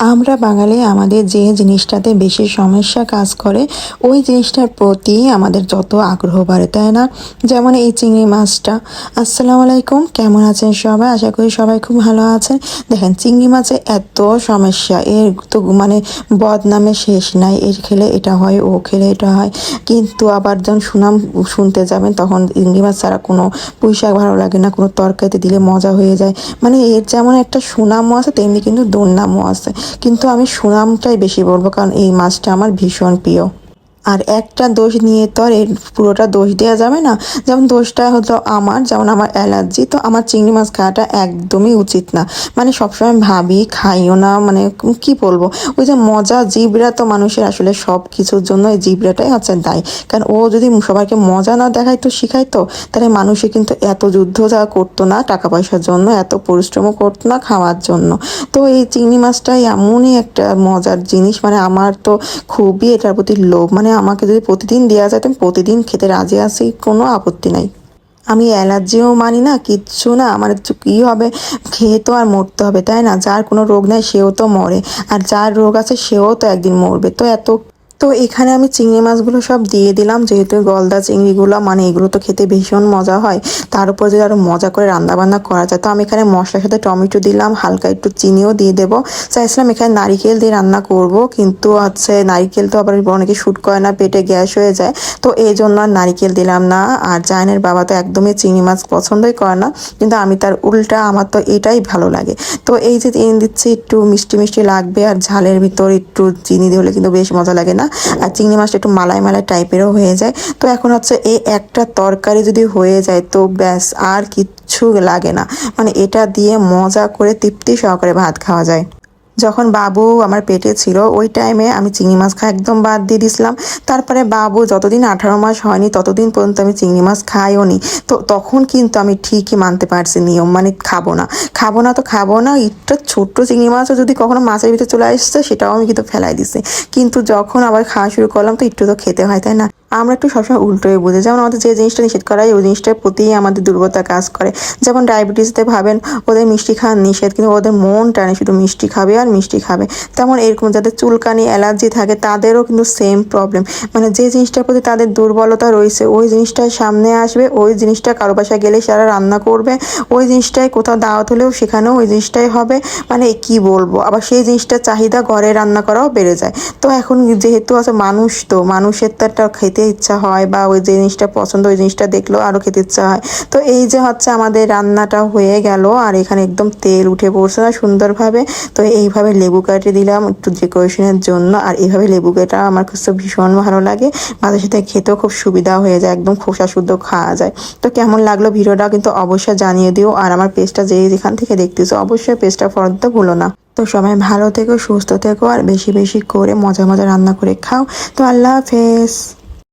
আমরা বাঙালি আমাদের যে জিনিসটাতে বেশি সমস্যা কাজ করে, ওই জিনিসটার প্রতি আমাদের যত আগ্রহ বাড়ে, তাই না? যেমন এই চিংড়ি মাছটা। আসসালামু আলাইকুম, কেমন আছেন সবাই? আশা করি সবাই খুব ভালো আছেন। দেখেন, চিংড়ি মাছে এত সমস্যা, এর তো মানে বদনামে শেষ নাই। এর খেলে এটা হয়, ও খেলে এটা হয়। কিন্তু আবার যখন সুনাম শুনতে যাবেন, তখন চিংড়ি মাছ ছাড়া কোনো পুঁইশাক ভালো লাগে না, কোনো তরকারিতে দিলে মজা হয়ে যায়। মানে এর যেমন একটা সুনামও আছে, তেমনি কিন্তু দুর্নামও আছে। কিন্তু আমি সুনামটাই বেশি বলব কারণ এই মাছটা আমার ভীষণ প্রিয়। আর একটা দোষ নিয়ে তো আর পুরোটা দোষ দেওয়া যাবে না। যেমন দোষটা হলো আমার, যেমন আমার অ্যালার্জি, তো আমার চিংড়ি মাছ খাওয়াটা একদমই উচিত না। মানে সবসময় ভাবি, খাইও না মানে কি বলব? ওই যে মজা জিবরা তো মানুষের আসলে সব কিছুর জন্য এই জিবরাটাই হচ্ছে দায়ী। কারণ ও যদি সবাইকে মজা না দেখাইতো শিখাইতো তাহলে মানুষে কিন্তু এত যুদ্ধ যা করতো না, টাকা পয়সার জন্য, এত পরিশ্রমও করতো না খাওয়ার জন্য। তো এই চিংড়ি মাছটাই এমনই একটা মজার জিনিস। মানে আমার তো খুবই এটার প্রতি লোভ। মানে আমাকে যদি প্রতিদিন দেওয়া যায় তো আমি প্রতিদিন খেতে রাজি আছি, কোনো আপত্তি নাই। আমি অ্যালার্জিও মানি না, কিচ্ছু না, আমার কী হবে? খেয়ে তো আর মরতে হবে, তাই না? যার কোনো রোগ নেই, সেও তো মরে। আর যার রোগ আছে, সেও তো একদিন মরবে। তো এত তো এখানে আমি চিংড়ি মাছগুলো সব দিয়ে দিলাম, যেহেতু গলদা চিংড়িগুলো মানে এগুলো তো খেতে ভীষণ মজা হয়। তার উপর যদি আরও মজা করে রান্নাবান্না করা যায়, তো আমি এখানে মশলার সাথে টমেটো দিলাম, হালকা একটু চিনিও দিয়ে দেবো। চাইছিলাম এখানে নারিকেল দিয়ে রান্না করব, কিন্তু হচ্ছে নারিকেল তো আবার অনেকে শ্যুট করে না, পেটে গ্যাস হয়ে যায়। তো এই জন্য আর নারিকেল দিলাম না, আর জায়নের বাবা তো একদমই চিংড়ি মাছ পছন্দই করে না, কিন্তু আমি তার উল্টা, আমার তো এটাই ভালো লাগে। তো এই যে দিচ্ছি, একটু মিষ্টি মিষ্টি লাগবে, আর ঝালের ভিতর একটু চিনি দিলে কিন্তু বেশ মজা লাগে না। আর চিংড়ি মাছটা একটু মালাই মালাই টাইপেরও হয়ে যায়। তো এখন হচ্ছে এই একটা তরকারি যদি হয়ে যায় তো ব্যাস আর কিচ্ছু লাগে না। মানে এটা দিয়ে মজা করে তৃপ্তি সহকারে ভাত খাওয়া যায়। যখন বাবু আমার পেটে ছিল, ওই টাইমে আমি চিংড়ি মাছ খাওয়া একদম বাদ দিয়ে দিছিলাম। তারপরে বাবু যতদিন আঠারো মাস হয়নি, ততদিন পর্যন্ত আমি চিংড়ি মাছ খাইও নি তো তখন কিন্তু আমি ঠিকই মানতে পারছি নিয়ম মানে খাব না। খাব না তো খাব না একটা ছোট্ট চিংড়ি মাছও যদি কখনো মাছের ভিতরে চলে আসছে, সেটাও আমি কিন্তু ফেলাই দিছি। কিন্তু যখন আবার খাওয়া শুরু করলাম, তো একটু তো খেতে হয়, তাই না? আমরা একটু সবসময় উল্টোই বুঝি। যেমন আমাদের যে জিনিসটা নিষেধ করা হয়, ওই জিনিসটার প্রতি আমাদের দুর্বলতা কাজ করে। যেমন ডায়াবেটিসতে ভাবেন, ওদের মিষ্টি খাওয়া নিষেধ, কিন্তু ওদের মন টানে শুধু মিষ্টি খাবে আর মিষ্টি খাবে। তেমন এরকম যাদের চুলকানি, অ্যালার্জি থাকে, তাদেরও কিন্তু সেম প্রবলেম মানে যে জিনিসটার প্রতি তাদের দুর্বলতা রয়েছে, ওই জিনিসটার সামনে আসবে, ওই জিনিসটা কারও বাসায় গেলে সারা রান্না করবে, ওই জিনিসটাই কোথাও দাওয়াত হলেও সেখানেও ওই জিনিসটাই হবে। মানে কি বলব? আবার সেই জিনিসটার চাহিদা ঘরে রান্না করাও বেড়ে যায়। তো এখন যেহেতু আছে মানুষ, তো মানুষের তো একটা খেতে ইচ্ছা হয় বা ওই জিনিসটা পছন্দ, ওই জিনিসটা দেখলেও আরও খেতে ইচ্ছা হয়। তো এই যে হচ্ছে আমাদের রান্নাটা হয়ে গেল আর এখানে একদম তেল উঠে পড়ছে না সুন্দরভাবে, তো এইভাবে লেবু কাটে দিলাম একটু ডেকোরেশনের জন্য। আর এইভাবে লেবু কাটা আমার কাছে ভীষণ ভালো লাগে। মাঝে সাথে খেতেও খুব সুবিধা হয়ে যায়, একদম খোসা শুদ্ধ খাওয়া যায়। তো কেমন লাগল ভিডিওটা কিন্তু অবশ্যই জানিয়ে দিও। আর আমার পেজটা যে যেখান থেকে দেখতেছো, অবশ্যই পেজটা ফলো দিতে ভুলো না। তো সবাই ভালো থেকো, সুস্থ থেকো, আর বেশি বেশি করে মজা মজা রান্না করে খাও। তো আল্লাহ হাফেজ।